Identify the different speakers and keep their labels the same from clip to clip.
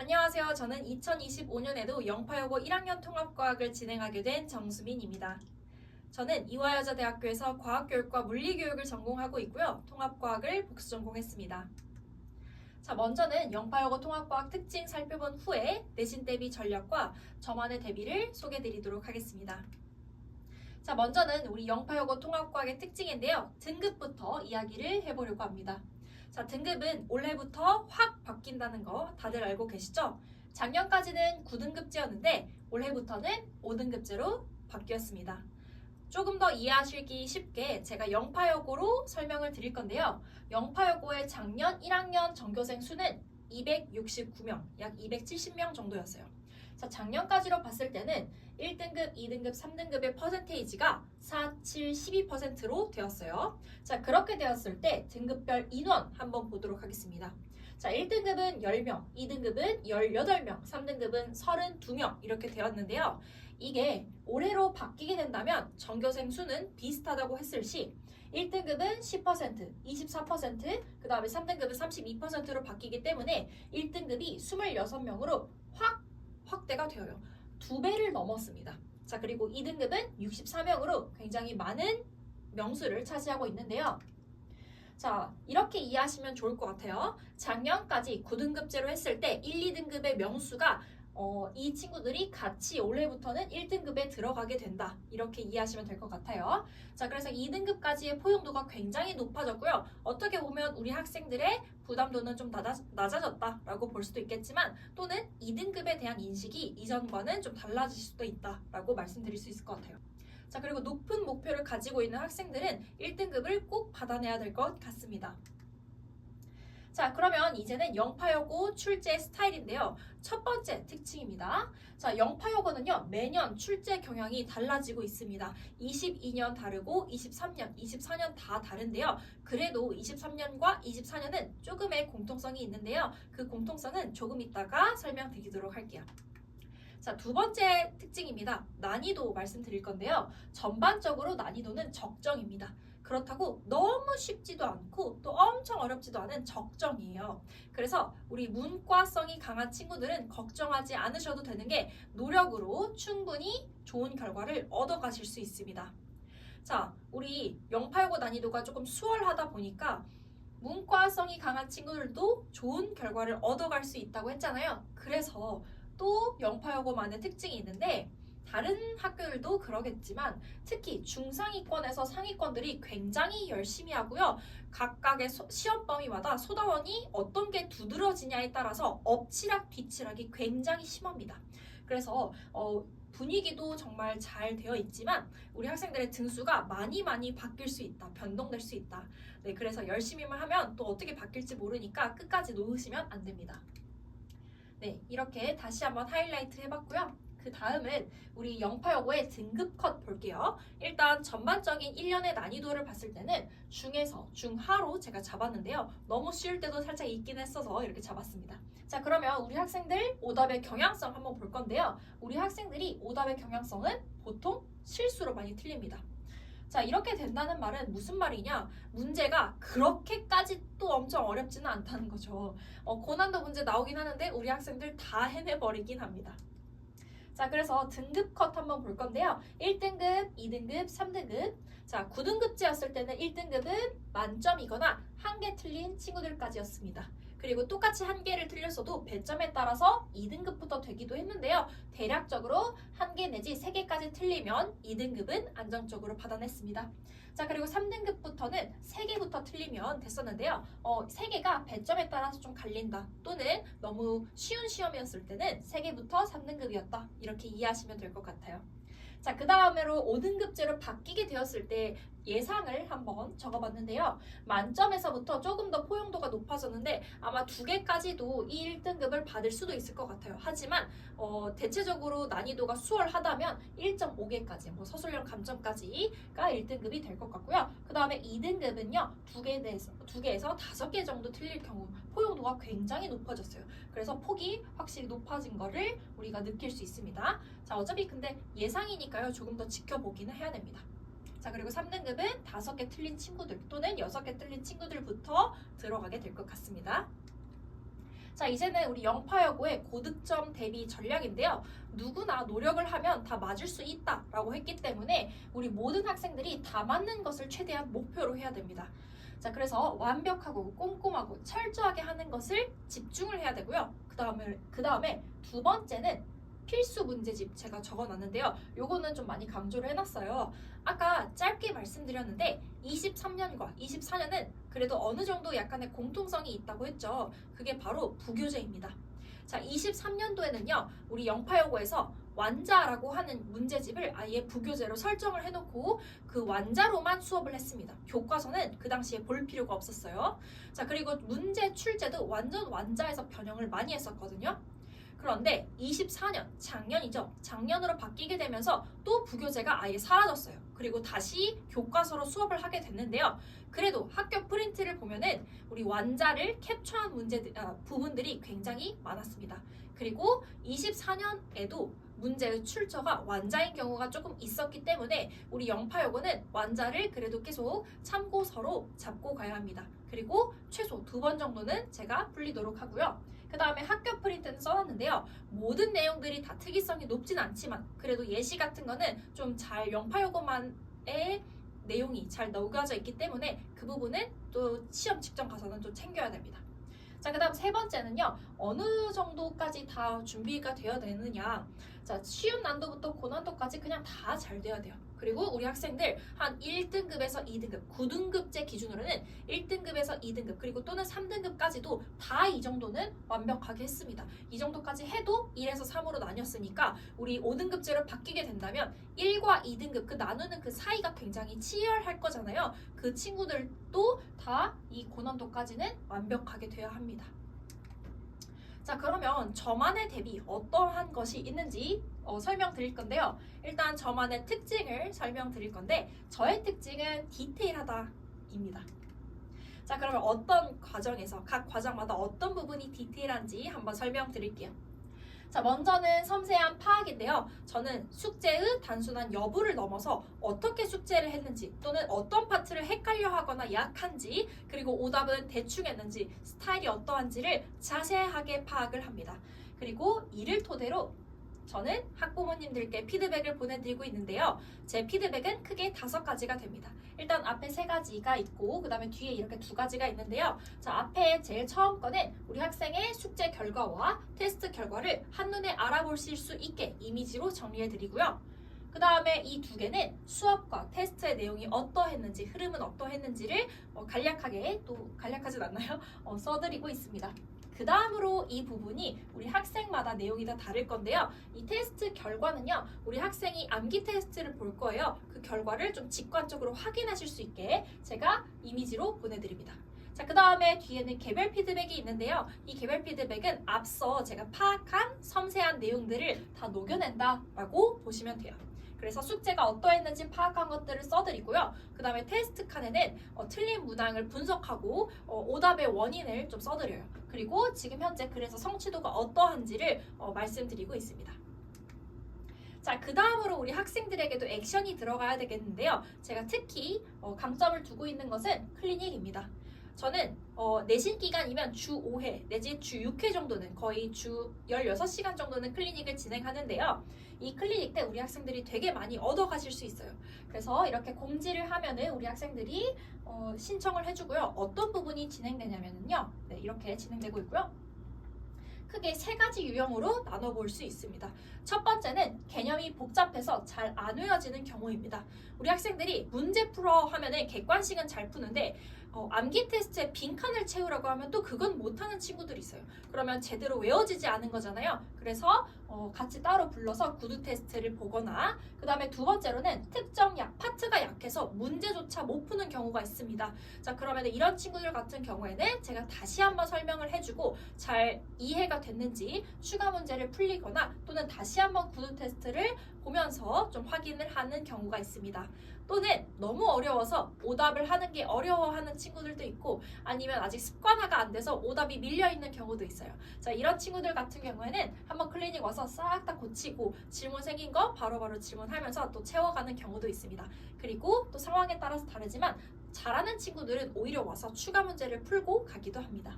Speaker 1: 안녕하세요. 저는 2025년에도 영파여고 1학년 통합과학을 진행하게 된 정수민입니다. 저는 이화여자대학교에서 과학교육과 물리교육을 전공하고 있고요. 통합과학을 복수 전공했습니다. 자, 먼저는 영파여고 통합과학 특징 살펴본 후에 내신 대비 전략과 저만의 대비를 소개드리도록 하겠습니다. 자, 먼저는 우리 영파여고 통합과학의 특징인데요. 등급부터 이야기를 해보려고 합니다. 자, 등급은 올해부터 확 바뀐다는 거 다들 알고 계시죠? 작년까지는 9등급제였는데 올해부터는 5등급제로 바뀌었습니다. 조금 더 이해하시기 쉽게 제가 영파여고로 설명을 드릴 건데요. 영파여고의 작년 1학년 전교생 수는 269명, 약 270명 정도였어요. 자, 작년까지로 봤을 때는 1등급, 2등급, 3등급의 퍼센테이지가 4, 7, 12%로 되었어요. 자, 그렇게 되었을 때 등급별 인원 한번 보도록 하겠습니다. 자, 1등급은 10명, 2등급은 18명, 3등급은 32명 이렇게 되었는데요. 이게 올해로 바뀌게 된다면 전교생 수는 비슷하다고 했을 시 1등급은 10%, 24%, 그 다음에 3등급은 32%로 바뀌기 때문에 1등급이 26명으로 확 확대가 되어요. 두 배를 넘었습니다. 자, 그리고 2등급은 64명으로 굉장히 많은 명수를 차지하고 있는데요. 자, 이렇게 이해하시면 좋을 것 같아요. 작년까지 9등급제로 했을 때 1, 2등급의 명수가 어, 이 친구들이 같이 올해부터는 1등급에 들어가게 된다. 이렇게 이해하시면 될 것 같아요. 자, 그래서 2등급까지의 포용도가 굉장히 높아졌고요. 어떻게 보면 우리 학생들의 부담도는 좀 낮아, 낮아졌다라고 볼 수도 있겠지만 또는 2등급에 대한 인식이 이전과는 좀 달라질 수도 있다라고 말씀드릴 수 있을 것 같아요. 자, 그리고 높은 목표를 가지고 있는 학생들은 1등급을 꼭 받아내야 될 것 같습니다. 자, 그러면 이제는 영파여고 출제 스타일인데요. 첫 번째 특징입니다. 자, 영파여고는요, 매년 출제 경향이 달라지고 있습니다. 22년 다르고 23년, 24년 다 다른데요. 그래도 23년과 24년은 조금의 공통성이 있는데요. 그 공통성은 조금 이따가 설명드리도록 할게요. 자, 두 번째 특징입니다. 난이도 말씀드릴 건데요. 전반적으로 난이도는 적정입니다. 그렇다고 너무 쉽지도 않고 또 엄청 어렵지도 않은 적정이에요. 그래서 우리 문과성이 강한 친구들은 걱정하지 않으셔도 되는 게 노력으로 충분히 좋은 결과를 얻어가실 수 있습니다. 자, 우리 영파여고 난이도가 조금 수월하다 보니까 문과성이 강한 친구들도 좋은 결과를 얻어갈 수 있다고 했잖아요. 그래서 또 영파여고만의 특징이 있는데 다른 학교들도 그러겠지만 특히 중상위권에서 상위권들이 굉장히 열심히 하고요. 각각의 소- 시험 범위마다 소다원이 어떤 게 두드러지냐에 따라서 엎치락 뒤치락이 굉장히 심합니다. 그래서 어, 분위기도 정말 잘 되어 있지만 우리 학생들의 등수가 많이 많이 바뀔 수 있다. 변동될 수 있다. 네, 그래서 열심히만 하면 또 어떻게 바뀔지 모르니까 끝까지 놓으시면 안 됩니다. 네, 이렇게 다시 한번 하이라이트 해봤고요. 그 다음은 우리 영파여고의 등급 컷 볼게요. 일단 전반적인 1년의 난이도를 봤을 때는 중에서 중하로 제가 잡았는데요. 너무 쉬울 때도 살짝 있긴 했어서 이렇게 잡았습니다. 자, 그러면 우리 학생들 오답의 경향성 한번 볼 건데요. 우리 학생들이 오답의 경향성은 보통 실수로 많이 틀립니다. 자, 이렇게 된다는 말은 무슨 말이냐? 문제가 그렇게까지 또 엄청 어렵지는 않다는 거죠. 어, 고난도 문제 나오긴 하는데 우리 학생들 다 해내버리긴 합니다. 자, 그래서 등급 컷 한번 볼 건데요. 1등급, 2등급, 3등급. 자, 9등급제였을 때는 1등급은 만점이거나 한 개 틀린 친구들까지였습니다. 그리고 똑같이 한 개를 틀렸어도 배점에 따라서 2등급부터 되기도 했는데요. 대략적으로 한 개 내지 세 개까지 틀리면 2등급은 안정적으로 받아냈습니다. 자, 그리고 3등급부터는 세 개부터 틀리면 됐었는데요. 어, 세 개가 배점에 따라서 좀 갈린다. 또는 너무 쉬운 시험이었을 때는 세 개부터 3등급이었다. 이렇게 이해하시면 될 것 같아요. 자, 그 다음으로 5등급제로 바뀌게 되었을 때 예상을 한번 적어봤는데요. 만점에서부터 조금 더 포용도가 높아졌는데 아마 두 개까지도 이 1등급을 받을 수도 있을 것 같아요. 하지만 어, 대체적으로 난이도가 수월하다면 1.5개까지, 뭐 서술형 감점까지가 1등급이 될 것 같고요. 그 다음에 2등급은요, 두 개에서, 두 개에서 다섯 개 정도 틀릴 경우 포용 도가 굉장히 높아졌어요. 그래서 폭이 확실히 높아진 거를 우리가 느낄 수 있습니다. 자, 어차피 근데 예상이니까요, 조금 더 지켜보기는 해야 됩니다. 자, 그리고 3등급은 다섯 개 틀린 친구들 또는 여섯 개 틀린 친구들부터 들어가게 될 것 같습니다. 자, 이제는 우리 영파여고의 고득점 대비 전략인데요. 누구나 노력을 하면 다 맞을 수 있다라고 했기 때문에 우리 모든 학생들이 다 맞는 것을 최대한 목표로 해야 됩니다. 자, 그래서 완벽하고 꼼꼼하고 철저하게 하는 것을 집중을 해야 되고요. 그 다음에 그 다음에 두 번째는 필수 문제집 제가 적어놨는데요. 요거는 좀 많이 강조를 해놨어요. 아까 짧게 말씀드렸는데 23년과 24년은 그래도 어느 정도 약간의 공통성이 있다고 했죠. 그게 바로 부교재입니다. 자, 23년도에는요, 우리 영파여고에서 완자라고 하는 문제집을 아예 부교재로 설정을 해놓고 그 완자로만 수업을 했습니다. 교과서는 그 당시에 볼 필요가 없었어요. 자, 그리고 문제 출제도 완전 완자에서 변형을 많이 했었거든요. 그런데 24년, 작년이죠. 작년으로 바뀌게 되면서 또 부교재가 아예 사라졌어요. 그리고 다시 교과서로 수업을 하게 됐는데요. 그래도 학교 프린트를 보면은 우리 완자를 캡처한 문제 아, 부분들이 굉장히 많았습니다. 그리고 24년에도 문제의 출처가 완자인 경우가 조금 있었기 때문에 우리 영파여고는 완자를 그래도 계속 참고서로 잡고 가야 합니다. 그리고 최소 두 번 정도는 제가 풀리도록 하고요. 그 다음에 학교 프린트는 써놨는데요. 모든 내용들이 다 특이성이 높진 않지만 그래도 예시 같은 거는 좀 잘 영파여고만의 내용이 잘 녹여져 있기 때문에 그 부분은 또 시험 직전 가서는 좀 챙겨야 됩니다. 자, 그 다음 세 번째는요. 어느 정도까지 다 준비가 되어야 되느냐. 자, 쉬운 난도부터 고난도까지 그냥 다 잘 돼야 돼요. 그리고 우리 학생들 한 1등급에서 2등급, 9등급제 기준으로는 1등급에서 2등급, 그리고 또는 3등급까지도 다 이 정도는 완벽하게 했습니다. 이 정도까지 해도 1에서 3으로 나뉘었으니까 우리 5등급제로 바뀌게 된다면 1과 2등급 그 나누는 그 사이가 굉장히 치열할 거잖아요. 그 친구들도 다 이 고난도까지는 완벽하게 돼야 합니다. 자 그러면 저만의 대비 어떠한 것이 있는지 어, 설명드릴 건데요. 일단 저만의 특징을 설명드릴 건데 저의 특징은 디테일하다입니다. 자 그러면 어떤 과정에서 각 과정마다 어떤 부분이 디테일한지 한번 설명드릴게요. 자 먼저는 섬세한 파악인데요. 저는 숙제의 단순한 여부를 넘어서 어떻게 숙제를 했는지 또는 어떤 파트를 헷갈려 하거나 약한지 그리고 오답은 대충 했는지 스타일이 어떠한지를 자세하게 파악을 합니다. 그리고 이를 토대로 저는 학부모님들께 피드백을 보내드리고 있는데요. 제 피드백은 크게 다섯 가지가 됩니다. 일단 앞에 세 가지가 있고 그 다음에 뒤에 이렇게 두 가지가 있는데요. 자 앞에 제일 처음 거는 우리 학생의 숙제 결과와 테스트 결과를 한눈에 알아보실 수 있게 이미지로 정리해드리고요. 그 다음에 이 두 개는 수업과 테스트의 내용이 어떠했는지 흐름은 어떠했는지를 어, 간략하게 또 간략하진 않나요? 어, 써드리고 있습니다. 그 다음으로 이 부분이 우리 학생마다 내용이 다 다를 건데요. 이 테스트 결과는요, 우리 학생이 암기 테스트를 볼 거예요. 그 결과를 좀 직관적으로 확인하실 수 있게 제가 이미지로 보내드립니다. 자, 그 다음에 뒤에는 개별 피드백이 있는데요. 이 개별 피드백은 앞서 제가 파악한 섬세한 내용들을 다 녹여낸다라고 보시면 돼요. 그래서 숙제가 어떠했는지 파악한 것들을 써드리고요. 그 다음에 테스트 칸에는 어, 틀린 문항을 분석하고 어, 오답의 원인을 좀 써드려요. 그리고 지금 현재 그래서 성취도가 어떠한지를 어, 말씀드리고 있습니다. 자, 그 다음으로 우리 학생들에게도 액션이 들어가야 되겠는데요. 제가 특히 어, 강점을 두고 있는 것은 클리닉입니다. 저는 어, 내신 기간이면 주 5회 내지 주 6회 정도는 거의 주 16시간 정도는 클리닉을 진행하는데요. 이 클리닉 때 우리 학생들이 되게 많이 얻어가실 수 있어요. 그래서 이렇게 공지를 하면은 우리 학생들이 어, 신청을 해주고요. 어떤 부분이 진행되냐면요. 네, 이렇게 진행되고 있고요. 크게 세 가지 유형으로 나눠볼 수 있습니다. 첫 번째는 개념이 복잡해서 잘 안 외워지는 경우입니다. 우리 학생들이 문제 풀어 하면은 객관식은 잘 푸는데 어, 암기 테스트에 빈칸을 채우라고 하면 또 그건 못하는 친구들이 있어요. 그러면 제대로 외워지지 않은 거잖아요. 그래서 어, 같이 따로 불러서 구두 테스트를 보거나 그 다음에 두 번째로는 특정 약 파트가 약해서 문제조차 못 푸는 경우가 있습니다. 자 그러면 이런 친구들 같은 경우에는 제가 다시 한번 설명을 해주고 잘 이해가 됐는지 추가 문제를 풀리거나 또는 다시 한번 구두 테스트를 보면서 좀 확인을 하는 경우가 있습니다. 또는 너무 어려워서 오답을 하는 게 어려워하는 친구들도 있고 아니면 아직 습관화가 안 돼서 오답이 밀려 있는 경우도 있어요. 자 이런 친구들 같은 경우에는 한번 클리닉 와서 싹 다 고치고 질문 생긴 거 바로바로 질문하면서 또 채워가는 경우도 있습니다. 그리고 또 상황에 따라서 다르지만 잘하는 친구들은 오히려 와서 추가 문제를 풀고 가기도 합니다.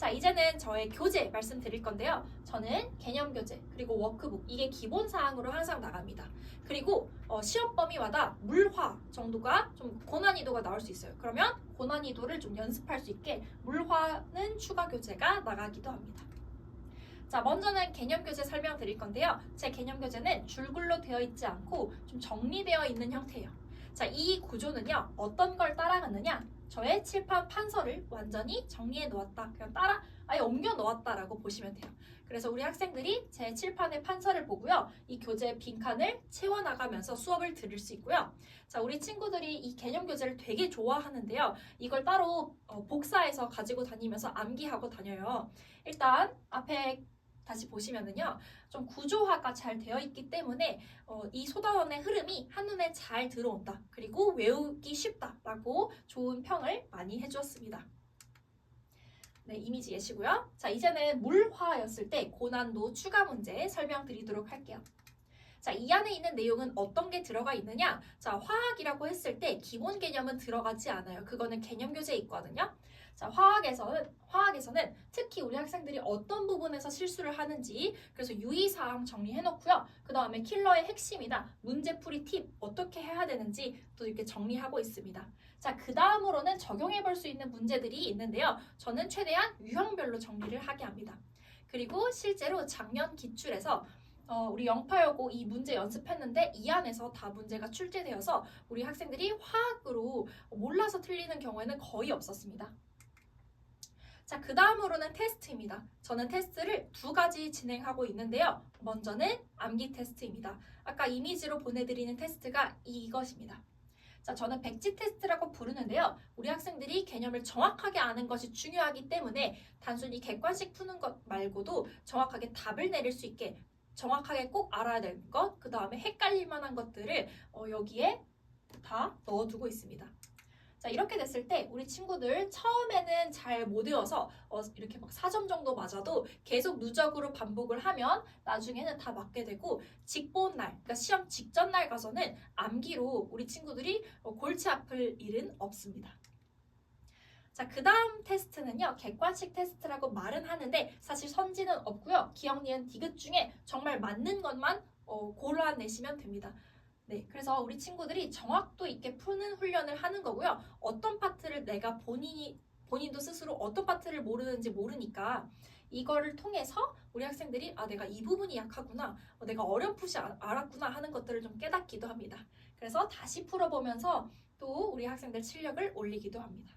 Speaker 1: 자, 이제는 저의 교재 말씀드릴 건데요. 저는 개념 교재 그리고 워크북 이게 기본 사항으로 항상 나갑니다. 그리고 어, 시험 범위마다 물화 정도가 좀 고난이도가 나올 수 있어요. 그러면 고난이도를 좀 연습할 수 있게 물화는 추가 교재가 나가기도 합니다. 자, 먼저는 개념 교재 설명드릴 건데요. 제 개념 교재는 줄글로 되어 있지 않고 좀 정리되어 있는 형태예요. 자, 이 구조는요. 어떤 걸 따라가느냐? 저의 칠판 판서를 완전히 정리해 놓았다. 그냥 따라 아예 옮겨 놓았다라고 보시면 돼요. 그래서 우리 학생들이 제 칠판의 판서를 보고요. 이 교재 빈칸을 채워 나가면서 수업을 들을 수 있고요. 자, 우리 친구들이 이 개념 교재를 되게 좋아하는데요. 이걸 따로 어, 복사해서 가지고 다니면서 암기하고 다녀요. 일단 앞에 다시 보시면은요. 좀 구조화가 잘 되어 있기 때문에 어, 이 소단원의 흐름이 한눈에 잘 들어온다. 그리고 외우기 쉽다라고 좋은 평을 많이 해주었습니다. 네, 이미지 예시고요. 자, 이제는 물화였을 때 고난도 추가 문제 설명드리도록 할게요. 자, 이 안에 있는 내용은 어떤 게 들어가 있느냐? 자, 화학이라고 했을 때 기본 개념은 들어가지 않아요. 그거는 개념 교재에 있거든요. 자, 화학에서는 화학에서는 특히 우리 학생들이 어떤 부분에서 실수를 하는지 그래서 유의 사항 정리해 놓고요. 그다음에 킬러의 핵심이다. 문제풀이 팁 어떻게 해야 되는지 또 이렇게 정리하고 있습니다. 자, 그다음으로는 적용해 볼 수 있는 문제들이 있는데요. 저는 최대한 유형별로 정리를 하게 합니다. 그리고 실제로 작년 기출에서 어, 우리 영파여고 이 문제 연습했는데 이 안에서 다 문제가 출제되어서 우리 학생들이 화학으로 몰라서 틀리는 경우에는 거의 없었습니다. 자, 그 다음으로는 테스트입니다. 저는 테스트를 두 가지 진행하고 있는데요. 먼저는 암기 테스트입니다. 아까 이미지로 보내드리는 테스트가 이것입니다. 자, 저는 백지 테스트라고 부르는데요. 우리 학생들이 개념을 정확하게 아는 것이 중요하기 때문에 단순히 객관식 푸는 것 말고도 정확하게 답을 내릴 수 있게 정확하게 꼭 알아야 될 것, 그 다음에 헷갈릴 만한 것들을 어, 여기에 다 넣어두고 있습니다. 자, 이렇게 됐을 때 우리 친구들 처음에는 잘 못 외워서 어, 이렇게 막 4점 정도 맞아도 계속 누적으로 반복을 하면 나중에는 다 맞게 되고 직본 날, 그러니까 시험 직전 날 가서는 암기로 우리 친구들이 어, 골치 아플 일은 없습니다. 자, 그 다음 테스트는요, 객관식 테스트라고 말은 하는데 사실 선지는 없고요. 기억, 니은, 디귿 중에 정말 맞는 것만 어, 골라내시면 됩니다. 네, 그래서 우리 친구들이 정확도 있게 푸는 훈련을 하는 거고요. 어떤 파트를 내가 본인이 본인도 스스로 어떤 파트를 모르는지 모르니까 이거를 통해서 우리 학생들이 아 내가 이 부분이 약하구나, 어, 내가 어렴풋이 아- 알았구나 하는 것들을 좀 깨닫기도 합니다. 그래서 다시 풀어보면서 또 우리 학생들 실력을 올리기도 합니다.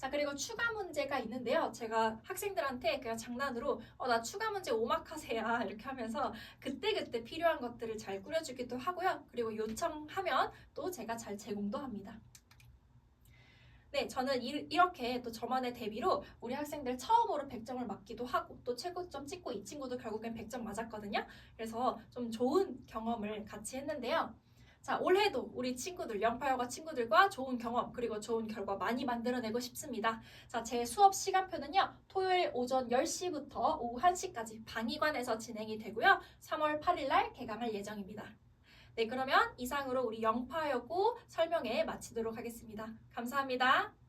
Speaker 1: 자, 그리고 추가 문제가 있는데요. 제가 학생들한테 그냥 장난으로 어, 나 추가 문제 오마카세야 이렇게 하면서 그때그때 필요한 것들을 잘 꾸려주기도 하고요. 그리고 요청하면 또 제가 잘 제공도 합니다. 네, 저는 이, 이렇게 또 저만의 대비로 우리 학생들 처음으로 100점을 맞기도 하고 또 최고점 찍고 이 친구도 결국엔 100점 맞았거든요. 그래서 좀 좋은 경험을 같이 했는데요. 자, 올해도 우리 친구들, 영파여가 친구들과 좋은 경험, 그리고 좋은 결과 많이 만들어내고 싶습니다. 자, 제 수업 시간표는요, 토요일 오전 10시부터 오후 1시까지 방위관에서 진행이 되고요, 3월 8일 날 개강할 예정입니다. 네, 그러면 이상으로 우리 영파여고 설명회 마치도록 하겠습니다. 감사합니다.